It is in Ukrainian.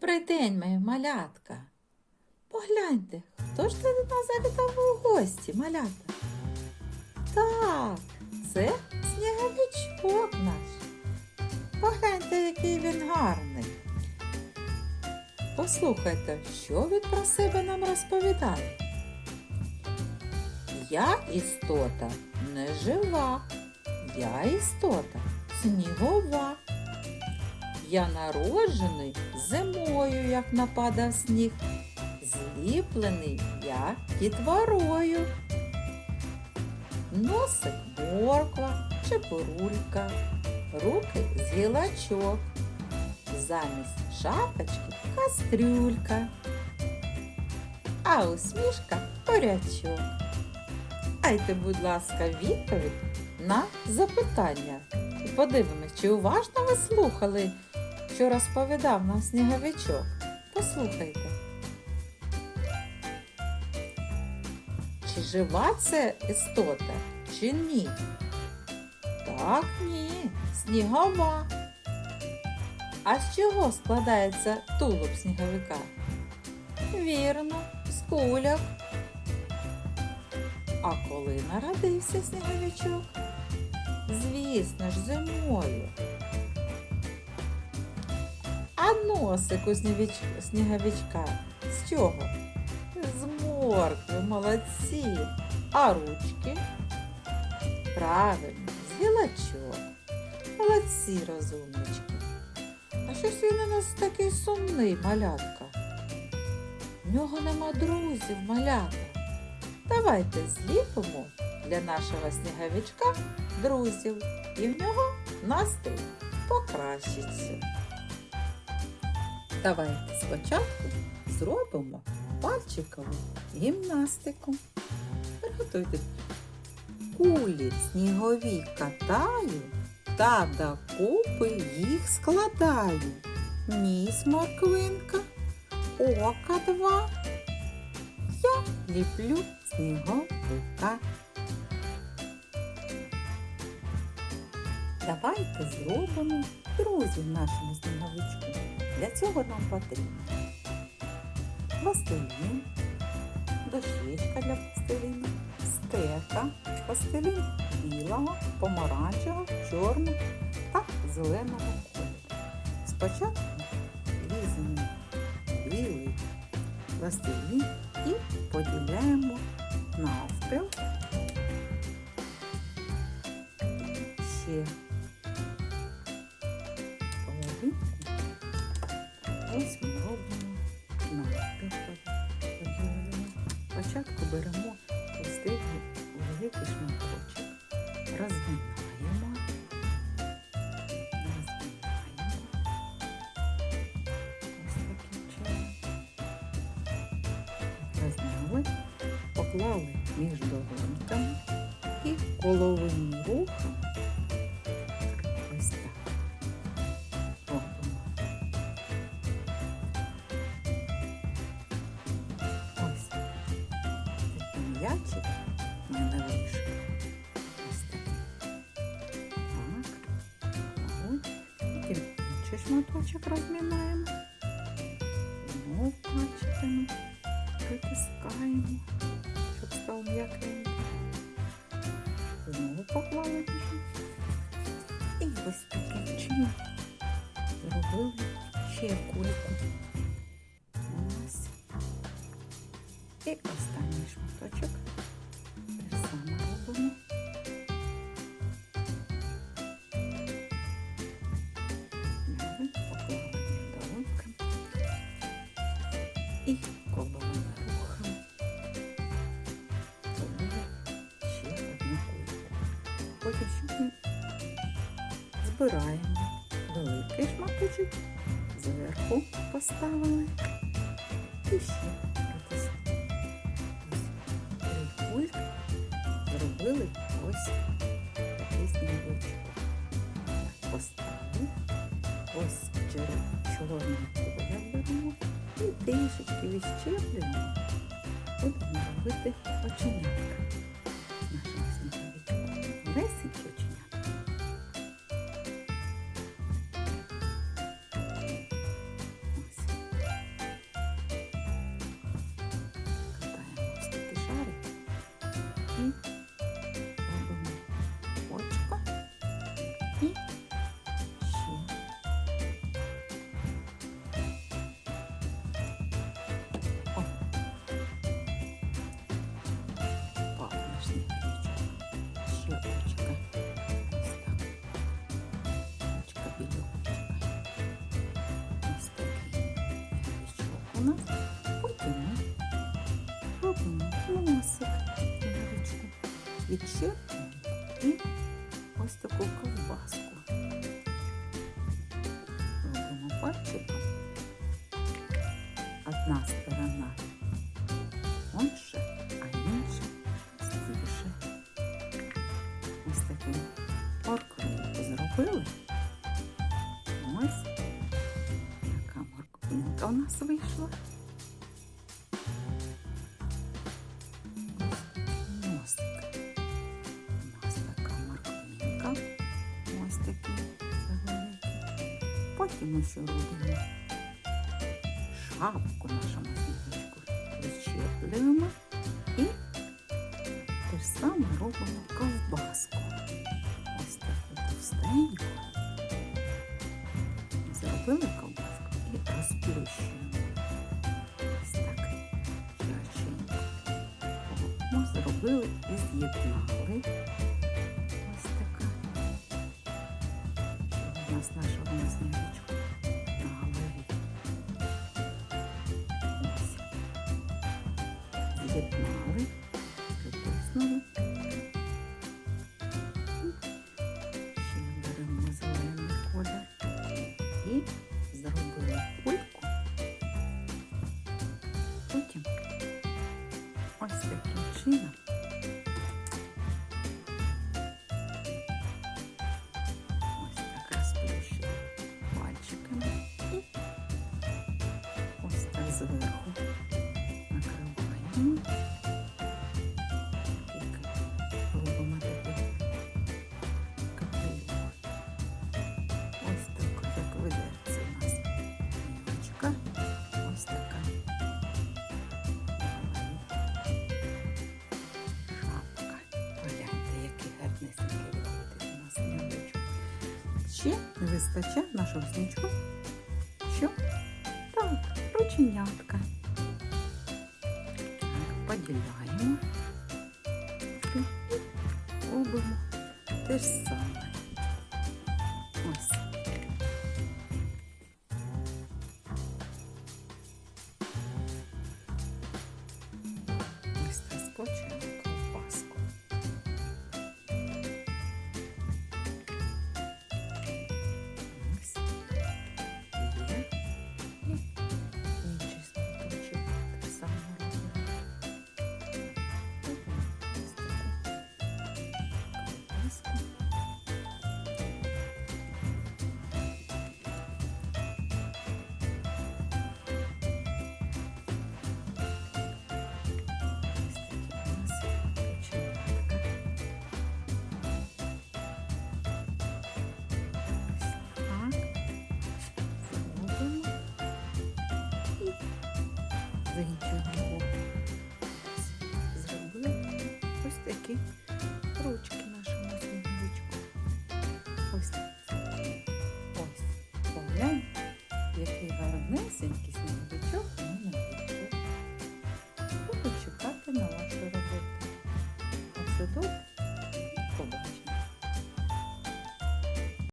Добрий день, моя малятка. Погляньте, хто ж це до нас завітав у гості, малята? Так, це сніговичок наш. Погляньте, який він гарний. Послухайте, що він про себе нам розповідає. Я істота не жива, я істота снігова. Я народжений зимою, як нападав сніг, зліплений я дітворою. Носик морква, чепурулька, руки з гілачок, замість шапочки кастрюлька, а усмішка порячок. Дайте, будь ласка, відповідь на запитання. Подивимось, чи уважно ви слухали, що розповідав нам сніговичок. Послухайте. Чи жива це істота, чи ні? Так, ні, снігова. А з чого складається тулуб сніговика? Вірно, з куляк. А коли народився сніговичок? Звісно ж, зимою. А носик у снігович- сніговичка з чого? З моркви, молодці. А ручки? Правильно, з гілочок. Молодці, розумнички. А щось він у нас такий сумний, малятка. В нього нема друзів, малята. Давайте зліпимо для нашого сніговичка друзів, і в нього настрій покращиться. Давайте спочатку зробимо пальчикову гімнастику. Приготуйте. Кулі снігові катаю та докупи їх складаю. Ніс морквинка, ока два. Я ліплю сніговика. Давайте зробимо друзів нашому сніговичку. Для цього нам потрібно пластилін, дощечка для пластиліну, стека, пластилін білого, помаранчевого, чорного та зеленого кольору. Спочатку візьмемо білий пластилін і поділяємо навпіл. Ще Ось ми робимо поділимо. Спочатку беремо пустий великий шматочок, розминаємо, розминаємо. Ось таким чином. Розмяли, поклали між долоньками і коловим рухом такий м'ячик в мене. Ось так. Так. Ось. Потім інший шматочок розмінаємо. Знов пальчиками притискаємо, щоб став м'якенький. Знову поклали. І ось таким чином зробили ще кульку. І останній шматочок. Те саме робимо. І коловими рухами зробили ще одну кульку. Потім збираємо великий шматочок, зверху поставили і ще кульки зробили ось такий сніговичок. Поставили. Ось колір беремо і трішечки відщеплюємо. Будемо робити оченятка нашого сніговичка. Лесенькі і сюди. У нас. Потім ми носик. Від щепки і таку ковбаску. Робимо пальчиком. Одна сторона тоньше, а інша стіше. Ось таким морквинку зробили. Ось яка морквинка у нас вийшла. Ще робимо шапку нашому сніжку. Відчеплюємо і те ж саме робимо ковбаску. Ось таку товстеньку. Зробили ковбаску і розплющуємо. Ось так. Ми зробили і з'єднали. Ось така. Що у нас З'єднали, притиснули. Ще беремо зелений колір і зробили кульку. Потім ось таким чином. Ось так розплющили пальчиками і ось так зверху Ще не вистачає нашого снічку. Що? Так, рученятка. Так, поділяємо. І робимо те ж саме. Ось. Ось так скочуємо Dance.